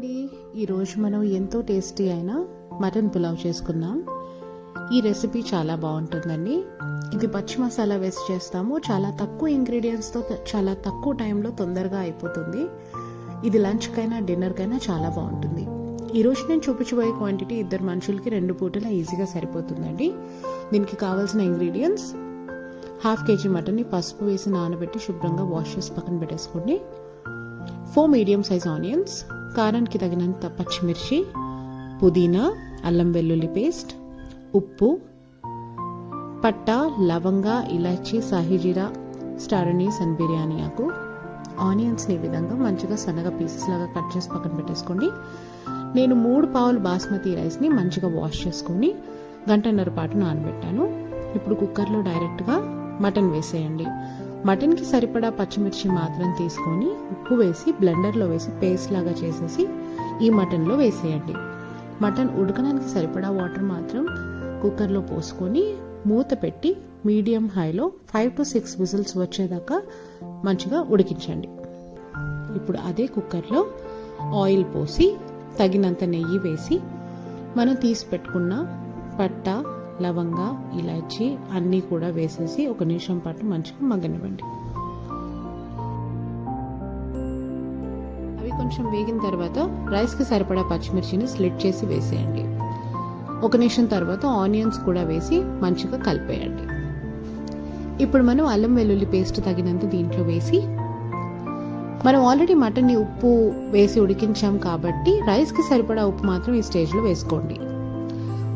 అండి ఈరోజు మనం ఎంతో టేస్టీ అయిన మటన్ పులావ్ చేసుకుందాం. ఈ రెసిపీ చాలా బాగుంటుందండి. ఇది పచ్చి మసాలా వేసి చేస్తాము. చాలా తక్కువ ఇంగ్రీడియంట్స్తో చాలా తక్కువ టైంలో తొందరగా అయిపోతుంది. ఇది లంచ్కైనా డిన్నర్కైనా చాలా బాగుంటుంది. ఈరోజు నేను చూపించబోయే క్వాంటిటీ ఇద్దరు మనుషులకి రెండు పూటల ఈజీగా సరిపోతుందండి. దీనికి కావాల్సిన ఇంగ్రీడియంట్స్ హాఫ్ కేజీ మటన్ని పసుపు వేసి నానబెట్టి శుభ్రంగా వాష్ చేసి పక్కన పెట్టేసుకోండి. ఫోర్ మీడియం సైజ్ ఆనియన్స్ కారానికి తగినంత పచ్చిమిర్చి పుదీనా అల్లం వెల్లుల్లి పేస్ట్ ఉప్పు పట్ట లవంగ ఇలాచి సాహిజీరా స్టార్ అనీస్ అండ్ బిర్యానీ ఆకు. ఆనియన్స్ని ఈ విధంగా మంచిగా సన్నగా పీసెస్ లాగా కట్ చేసి పక్కన పెట్టేసుకోండి. నేను మూడు పావులు బాస్మతి రైస్ని మంచిగా వాష్ చేసుకొని గంటన్నర పాటు నానబెట్టాను. ఇప్పుడు కుక్కర్లో డైరెక్ట్గా మటన్ వేసేయండి. మటన్కి సరిపడా పచ్చిమిర్చి మాత్రం తీసుకొని ఉప్పు వేసి బ్లెండర్లో వేసి పేస్ట్ లాగా చేసేసి ఈ మటన్లో వేసేయండి. మటన్ ఉడకడానికి సరిపడా వాటర్ మాత్రం కుక్కర్లో పోసుకొని మూత పెట్టి మీడియం హైలో ఫైవ్ టు సిక్స్ విజిల్స్ వచ్చేదాకా మంచిగా ఉడికించండి. ఇప్పుడు అదే కుక్కర్లో ఆయిల్ పోసి తగినంత నెయ్యి వేసి మనం తీసి పెట్టుకున్న పట్ట లవంగ ఇలాచి అన్నీ కూడా వేసేసి ఒక నిమిషం పాటు మంచిగా మగ్గనివ్వండి. అవి కొంచెం వేగిన తర్వాత రైస్కి సరిపడా పచ్చిమిర్చిని స్లిట్ చేసి వేసేయండి. ఒక నిమిషం తర్వాత ఆనియన్స్ కూడా వేసి మంచిగా కలిపేయండి. ఇప్పుడు మనం అల్లం వెల్లుల్లి పేస్ట్ తగినంత దీంట్లో వేసి మనం ఆల్రెడీ మటన్ని ఉప్పు వేసి ఉడికించాం కాబట్టి రైస్కి సరిపడా ఉప్పు మాత్రం ఈ స్టేజ్లో వేసుకోండి.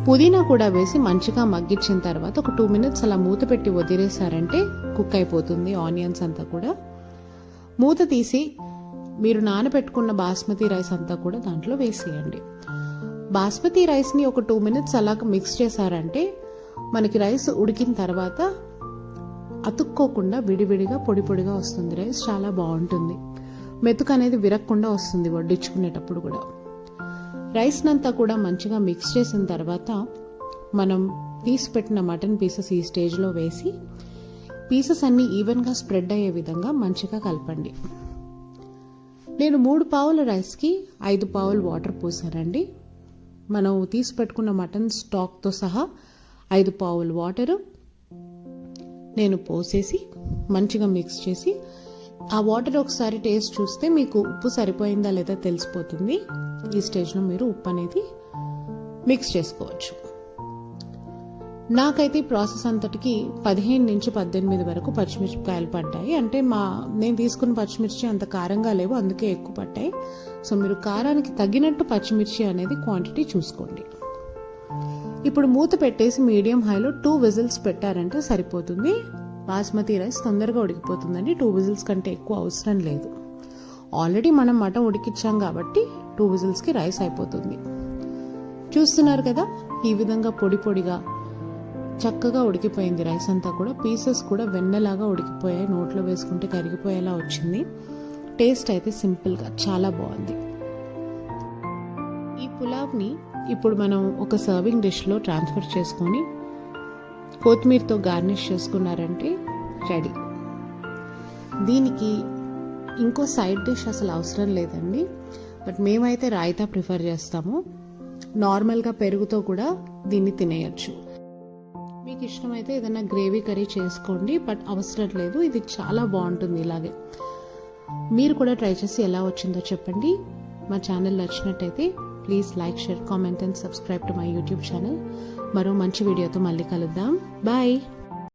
పుదీనా కూడా వేసి మంచిగా మగ్గించిన తర్వాత ఒక టూ మినిట్స్ అలా మూత పెట్టి వదిలేసారంటే కుక్ అయిపోతుంది ఆనియన్స్ అంతా కూడా. మూత తీసి మీరు నానబెట్టుకున్న బాస్మతి రైస్ అంతా కూడా దాంట్లో వేసేయండి. బాస్మతి రైస్ని ఒక టూ మినిట్స్ అలా మిక్స్ చేశారంటే మనకి రైస్ ఉడికిన తర్వాత అతుక్కోకుండా విడివిడిగా పొడి పొడిగా వస్తుంది. రైస్ చాలా బాగుంటుంది. మెతుకు అనేది విరక్కుండా వస్తుంది వడ్డించుకునేటప్పుడు కూడా. రైస్నంతా కూడా మంచిగా మిక్స్ చేసిన తర్వాత మనం తీసి పెట్టిన మటన్ పీసెస్ ఈ స్టేజ్లో వేసి పీసెస్ అన్నీ ఈవెన్గా స్ప్రెడ్ అయ్యే విధంగా మంచిగా కలపండి. నేను మూడు పావుల రైస్కి ఐదు పావులు వాటర్ పోసానండి. మనం తీసి పెట్టుకున్న మటన్ స్టాక్తో సహా ఐదు పావులు వాటరు నేను పోసేసి మంచిగా మిక్స్ చేసి ఆ వాటర్ ఒకసారి టేస్ట్ చూస్తే మీకు ఉప్పు సరిపోయిందా లేదా తెలిసిపోతుంది. ఈ స్టేజ్లో మీరు ఉప్పు అనేది మిక్స్ చేసుకోవచ్చు. నాకైతే ఈ ప్రాసెస్ అంతటికి పదిహేను నుంచి పద్దెనిమిది వరకు పచ్చిమిరపకాయలు పడ్డాయి. అంటే మా నేను తీసుకున్న పచ్చిమిర్చి అంత కారంగా లేవు అందుకే ఎక్కువ పడ్డాయి. సో మీరు కారానికి తగినట్టు పచ్చిమిర్చి అనేది క్వాంటిటీ చూసుకోండి. ఇప్పుడు మూత పెట్టేసి మీడియం హైలో టూ విజిల్స్ పెట్టారంటే సరిపోతుంది. బాస్మతి రైస్ తొందరగా ఉడికిపోతుందండి. టూ విజిల్స్ కంటే ఎక్కువ అవసరం లేదు. ఆల్రెడీ మనం మటన్ ఉడికిచ్చాం కాబట్టి టూ విజిల్స్కి రైస్ అయిపోతుంది. చూస్తున్నారు కదా ఈ విధంగా పొడి పొడిగా చక్కగా ఉడికిపోయింది రైస్ అంతా కూడా. పీసెస్ కూడా వెన్నలాగా ఉడికిపోయాయి. నోట్లో వేసుకుంటే కరిగిపోయేలా వచ్చింది. టేస్ట్ అయితే సింపుల్గా చాలా బాగుంది. ఈ పులావ్ని ఇప్పుడు మనం ఒక సర్వింగ్ డిష్లో ట్రాన్స్ఫర్ చేసుకొని కొత్తిమీరతో గార్నిష్ చేసుకున్నారంటే రెడీ. దీనికి ఇంకో సైడ్ డిష్ అసలు అవసరం లేదండి. బట్ మేమైతే రాయితా ప్రిఫర్ చేస్తాము. నార్మల్గా పెరుగుతో కూడా దీన్ని తినేయచ్చు. మీకు ఇష్టమైతే ఏదైనా గ్రేవీ కర్రీ చేసుకోండి బట్ అవసరం లేదు. ఇది చాలా బాగుంటుంది ఇలాగే. మీరు కూడా ట్రై చేసి ఎలా వచ్చిందో చెప్పండి. మా ఛానల్ నచ్చినట్టయితే please like share comment and subscribe to my YouTube channel. మరో మంచి వీడియోతో మళ్ళీ కలుద్దాం. బాయ్!